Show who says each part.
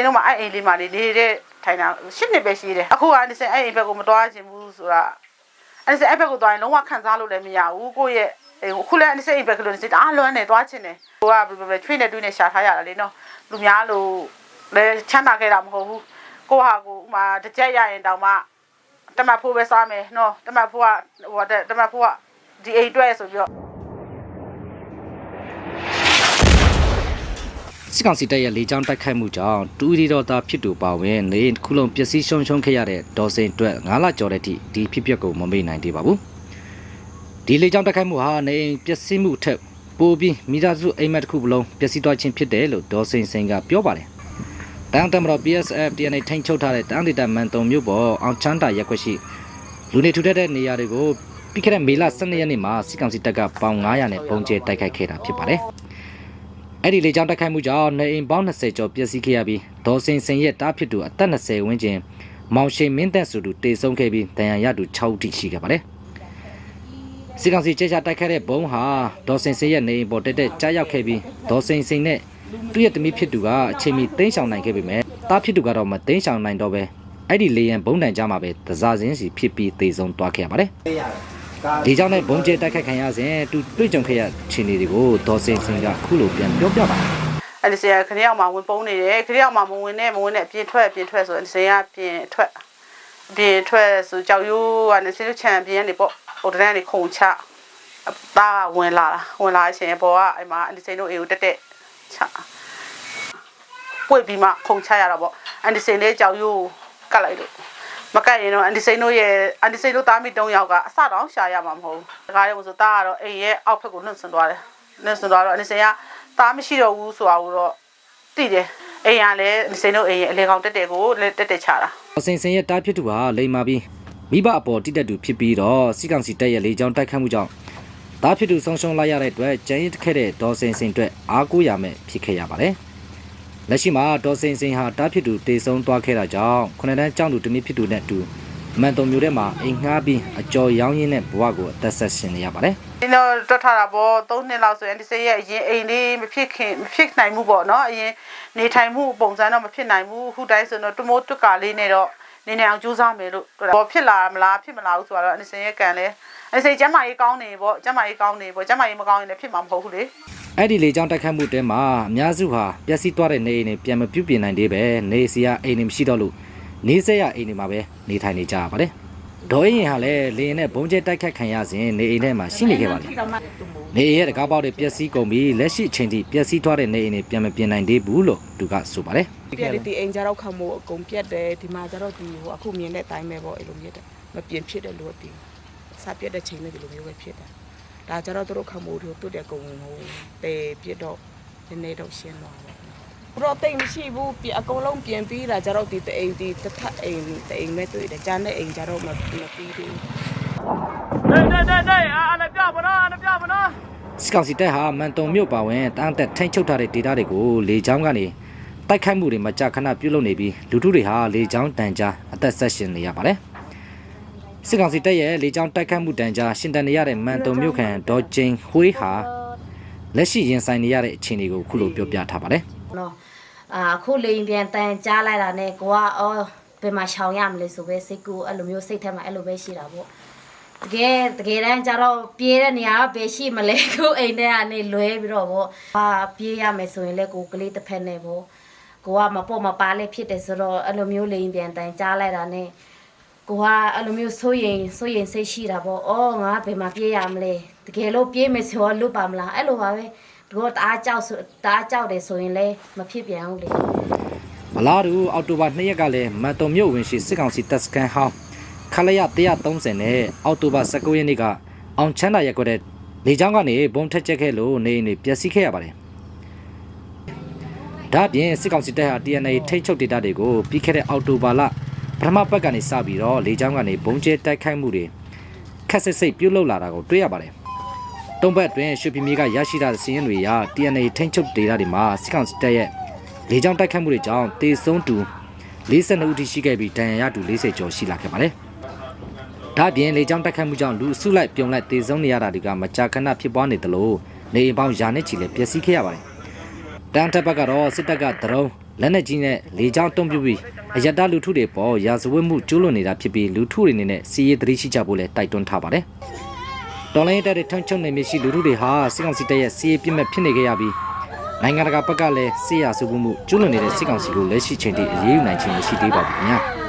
Speaker 1: စိန်တို့မှာအဲ့အိမ်လေးမှာနေနေတဲ့ထိုင်တာရှစ်နှစ်ပဲရှိတယ်အခုကနေစိန်အဲ့အိမ်ဘက်ကိုမတော်ချင်ဘူးဆိုတာအဲ့စိန်အဲ့ဘက်ကိုသွားရင်လုံးဝခံစားလို့လည်းမရဘူးကိုယ့်ရဲ့အိမ်ကိုအခုလည်းအဲ့စိန်အိမ်ဘက်ကလို့နေစိတ်အားလွမ်းနေသွားချင်တယ်ကိုကဘယ်လိုပဲချွေးနေတွေးနေရှာထားရတာလေနော်လူများလို့လည်းချမ်းသာခဲ့တာမဟုတ်ဘူးကိုဟာကိုဥမာတစ်ကြက်ရရင်တောင်မှတမတ်ဖိုးပဲစားမယ်နော်တမတ်ဖိုးကဟိုတမတ်ဖိုးကဒီအိမ်အတွက်ဆိုပြီးတော့
Speaker 2: စစ်ကောင်စီတပ်ရဲ့လေကြောင်းတိုက်ခိုက်မှုကြောင့်တူရီတော်သားဖြစ်သူပါဝင်နေတစ်ခုလုံးပျက်စီးရှုံရှုံခဲ့ရတဲ့ဒေါ်စင်အတွက်9လကျော်တဲ့အထိဒီဖြစ်ပျက်ကိုမမေ့နိုင်သေးပါဘူးဒီလေကြောင်းတိုက်ခိုက်မှုဟာနေအိမ်ပျက်စီးမှုထက်ပိုပြီးမိသားစုအိမ်မက်တစ်ခုပလုံးပျက်စီးသွားခြင်းဖြစ်တယ်လို့ဒေါ်စင်စင်ကပြောပါတယ်တန်တမတော် PSF DNA ထိန်းချုပ်ထားတဲ့တန်ဒေတာမန်တုံမြို့ပေါ်အောင်ချမ်းတာရက်ွက်ရှိလူနေထူထပ်တဲ့နေရာတွေကိုပြီးခဲ့တဲ့မေလ12ရက်နေ့မှာစစ်ကောင်စီတပ်ကပေါင်900နဲ့ပုံကျဲတိုက်ခိုက်ခဲ့တာဖြစ်ပါတယ် အဲ့ဒီလေကြောင်းတိုက်ခိုက်မှုကြောင့်နေအိမ်ပေါင်း20ကျော်ပျက်စီးခဲ့ရပြီးဒေါ်စင်စင်ရဲ့တားဖြစ်သူအသက်20ဝန်းကျင်မောင်ရှိန်မင်းသက်ဆိုသူတေဆုံးခဲ့ပြီးဒဏ်ရာရသူ6ဦးထိရှိခဲ့ပါတယ်။စစ်ကောင်စီကြေချတိုက်ခိုက်တဲ့ဘုံဟာဒေါ်စင်စင်ရဲ့နေအိမ်ပေါ်တက်တက်ကြားရောက်ခဲ့ပြီးဒေါ်စင်စင်နဲ့သူ့ရဲ့သမီးဖြစ်သူကအချိန်မီတင်းရှောင်နိုင်ခဲ့ပေမဲ့တားဖြစ်သူကတော့မတင်းရှောင်နိုင်တော့ပဲအဲ့ဒီလေရန်ဘုံတန်ကြားမှာပဲတစားစင်းစီဖြစ်ပြီးတေဆုံးသွားခဲ့ရပါတယ်။ ဒီကြောင့်လည်းဘုံကျဲတိုက်ခိုက်ခံရစဉ်သူတွေ့ကြုံခဲ့ရခြေနေတွေကိုဒေါ်စင်စင်ကခုလိုပြန်ပြောပြပါတယ်
Speaker 1: အဲ့ဒီစရာခရီးအောင်မှာဝင်ပုံးနေတယ်ခရီးအောင်မှာမဝင်နဲ့မဝင်နဲ့အပြင်ထွက်အပြင်ထွက်ဆိုရင်ဒီစရာပြင်ထွက်အပြင်ထွက်ဆိုကြောက်ရိုးကနေစီလို့ချန်ပြင်ကနေပေါ့ဟိုတန်းကနေခုံချအသားကဝင်လာတာဝင်လာရှင်ဘောကအဲ့မှာအန်ဒီစိန်တို့အေကိုတက်တက်ချပွေပြီးမှခုံချရတာပေါ့အန်ဒီစိန်လေးကြောက်ရိုးကတ်လိုက်လို့ မကတ်ရင်တော့အန်ဒီစိန်တို့ရဲ့အန်ဒီစိန်တို့သားမိ၃ယောက်ကအစတောင်ရှာရမှာမဟုတ်ဘူးဒါကြတဲ့ဆိုသားကတော့အိမ်ရဲ့အောက်ဖက်ကိုနှုတ်ဆွန်သွားတယ်နှုတ်ဆွန်သွားတော့အန်ဒီစိန်ကသားမရှိတော့ဘူးဆိုတာကိုတော့သိတယ်အိမ်ကလည်းအန်ဒီစိန်တို့အိမ်ရဲ့အလေကောင်တက်တက်ကိုလည်းတက်တက်ချတာ
Speaker 2: အစင်စင်ရဲ့တားဖြစ်သူဟာလိန်မာပြီးမိဘအပေါ်တိတက်သူဖြစ်ပြီးတော့စီကောင်စီတက်ရဲ့လေကြောင်းတိုက်ခတ်မှုကြောင့်တားဖြစ်သူဆုံးရှုံးလိုက်ရတဲ့အတွက်ကျန်းရစ်ခဲ့တဲ့ဒေါ်စင်စင်အတွက်အားကိုးရမယ်ဖြစ်ခဲ့ရပါတယ်။ လက်ရှိမှာဒေါ်စင်စင်ဟာတားဖြစ်သူတေဆုံးသွားခဲ့တာကြောင့်ခုနှစ်တန်းကျောင်းသူတနည်းဖြစ်သူနဲ့အတူမန်တုံမျိုးထဲမှာအိမ်ငှားပြီးအကျော်ရောင်းရင်းနဲ့ဘဝကိုအသက်ဆက်ရှင်နေရပါတယ်။
Speaker 1: ဒီတော့တွတ်ထားတာပေါ့၃နှစ်လောက်ဆိုရင်ဒီစိတ်ရဲ့အရင်အိမ်လေးမဖြစ်ခင်မဖြစ်နိုင်ဘူးပေါ့နော်အရင်နေထိုင်မှုပုံစံတော့မဖြစ်နိုင်ဘူးခုတိုင်းဆိုတော့တမိုးတွတ်ကာလေးနဲ့တော့နေနေအောင်ကြိုးစားမယ်လို့တွတ်တာပေါ့ဖြစ်လာမလားဖြစ်မလာဘူးဆိုတော့အနိစင်ရဲ့ကံလဲအနိစင်ကျမ်းမာရေးကောင်းနေပေါ့ကျမ်းမာရေးကောင်းနေပေါ့ကျမ်းမာရေးမကောင်းရင်လည်းဖြစ်မှာမဟုတ်ဘူးလေ
Speaker 2: အဲ့ဒီလေကြောင်းတိုက်ခတ်မှုတဲမှာအများစုဟာပျက်စီးသွားတဲ့နေအိမ်တွေပြန်မပြုတ်ပြင်နိုင်သေးပဲနေစီရအိမ်တွေမရှိတော့လို့နေဆက်ရအိမ်တွေမှာပဲနေထိုင်နေကြရပါတယ်။ဒေါ်ရင်ဟာလည်းလေရင်နဲ့ဘုံကျဲတိုက်ခတ်ခံရစဉ်နေအိမ်ထဲမှာရှိနေခဲ့ပါတယ်။နေအိမ်ရဲ့တကားပေါက်တွေပျက်စီးကုန်ပြီးလက်ရှိအချိန်ထိပျက်စီးသွားတဲ့နေအိမ်တွေပြန်မပြင်နိုင်သေးဘူးလို့သူကဆိုပါတယ်
Speaker 3: ပြက်ဒီအိမ်ကြတော့ခမို့အကုန်ပြက်တယ်ဒီမှာကြတော့ဒီဟိုအခုမြင်တဲ့အတိုင်းပဲပေါ့အဲ့လိုမြင်တယ်မပြင်ဖြစ်တယ်လို့ဒီစပြက်တဲ့ချိန်နဲ့ဒီလိုမျိုးပဲဖြစ်တယ် ဒါကြတော့သူတို့ခမို့တို့တွတ်တဲ့ကုံဟိုတေပြက်တော့နည်းနည်းတော့ရှင်းသွားတယ်ဘရောတိတ်မရှိဘူးပြအကုန်လုံးပြင်ပြီးတာကြတော့ဒီတအိမ်ဒီတစ်ထပ်အိမ်တအိမ်မဲ့တွေ့တယ်ကျန်တဲ့အိမ်ကြတော့မမပြီးဘူး။
Speaker 2: စစ်ကောင်စီတပ်ဟာမန်တုံမြို့ပါဝင်တန်းတက်ထိန်းချုပ်ထားတဲ့ဒေသတွေကိုလေကြောင်းကနေတိုက်ခိုက်မှုတွေမကြာခဏပြုလုပ်နေပြီးလူထုတွေဟာလေကြောင်းတန်ကြားအသက်ဆက်ရှင်နေရပါတယ်။ စစ်ကောင်စီတပ်ရဲ့လေကြောင်းတိုက်ခိုက်မှုတန်ကြားရှင်တန်နေရတဲ့မန်တုံမြို့ခံဒေါ်ကျင်းဟွေးဟာလက်ရှိရင်ဆိုင်နေရတဲ့အခြေအနေကိုခုလိုပြောပြထားပါတယ်
Speaker 4: နော်အာအခုလိန်ပြန်တန်ကြားလိုက်တာနဲ့ကိုကအော်ဘယ်မှာရှောင်ရမလဲဆိုပဲစိတ်ကူအဲ့လိုမျိုးစိတ်ထဲမှာအဲ့လိုပဲရှိတာပေါ့တကယ်တကယ်တမ်းကျတော့ပြေးတဲ့နေရာကဘယ်ရှိမလဲကိုအိမ်ထဲကနေလွဲပြီးတော့ပေါ့အာပြေးရမယ်ဆိုရင်လည်းကိုကလေးတစ်ဖက်နဲ့ပေါ့ကိုကမပေါ့မပါလဲဖြစ်တယ်ဆိုတော့အဲ့လိုမျိုးလိန်ပြန်တန်ကြားလိုက်တာနဲ့ ကိုကအဲ့လိုမျိုးစိုးရင်စိုးရင်စိတ်ရှိတာပေါ့အော်ငါဘယ်မှာပြေးရမလဲတကယ်လို့ပြေးမယ်ဆိုတော့လွတ်ပါမလားအဲ့လိုပါပဲဒီတော့တအားကြောက်ဆိုတအားကြောက်တယ်ဆိုရင်လည်းမဖြစ်ပြန်ဘူးလေ။
Speaker 2: မလားတူအောက်တိုဘာ2ရက်ကလည်းမန်တုံမြို့ဝင်ရှိစစ်ကောင်စီတပ်စခန်းဟောင်းခလရ130နဲ့အောက်တိုဘာ19ရက်နေ့ကအောင်ချမ်းသာရက်ကွက်တဲ့လေကြောင်းကနေဘုံထက်ချက်ခဲ့လို့နေအိမ်တွေပျက်စီးခဲ့ရပါတယ်။ဒါ့အပြင်စစ်ကောင်စီတပ်ဟာ TNA ထိတ်ချုပ်ဒေတာတွေကိုပြီးခဲ့တဲ့အောက်တိုဘာလ ပထမပတ်ကနေစပြီးတော့လေကြောင်းကနေဘုံကျဲတိုက်ခိုက်မှုတွေခက်ဆစ်စိတ်ပြုတ်လုလာတာကိုတွေ့ရပါတယ်။တုံးဘက်အတွင်းရွှေပြည်မြေကရရှိတဲ့စီးရင်တွေရာ TNA ထိတ်ချုပ်ဒေတာတွေမှာစစ်ကောင်စီတပ်ရဲ့လေကြောင်းတိုက်ခိုက်မှုတွေကြောင့်တေဆုံးသူ42ဦးထိရှိခဲ့ပြီးဒဏ်ရာရသူ40ကျော်ရှိလာခဲ့ပါတယ်။ဒါ့အပြင်လေကြောင်းတိုက်ခိုက်မှုကြောင့်လူအစုလိုက်ပြုံလိုက်တေဆုံးနေရတာတွေကမကြာခဏဖြစ်ပွားနေသလိုနေအိမ်ပေါင်းယာနဲ့ချီလည်းပျက်စီးခဲ့ရပါတယ်။တန်တပ်ဘက်ကတော့စစ်တပ်ကဒရုန်း လက်နက်ကြီးနဲ့လေကြောင်းတုံးပြပြီးအယက်သားလူထုတွေပေါ်ရာဇဝတ်မှုကျူးလွန်နေတာဖြစ်ပြီးလူထုတွေအနေနဲ့စီရေးသတိရှိကြဖို့လည်းတိုက်တွန်းထားပါတယ်။တော်လိုင်းတက်တဲ့ထုံချုံနေမရှိလူထုတွေဟာစစ်ကောင်စီတပ်ရဲ့စီရေးပြစ်မဲ့ဖြစ်နေကြရပြီးနိုင်ငံတကာဘက်ကလည်းစစ်ရာစုမှုကျူးလွန်နေတဲ့စစ်ကောင်စီကိုလက်ရှိချိန်ထိအရေးယူနိုင်ခြင်းမရှိသေးပါဘူးခင်ဗျာ။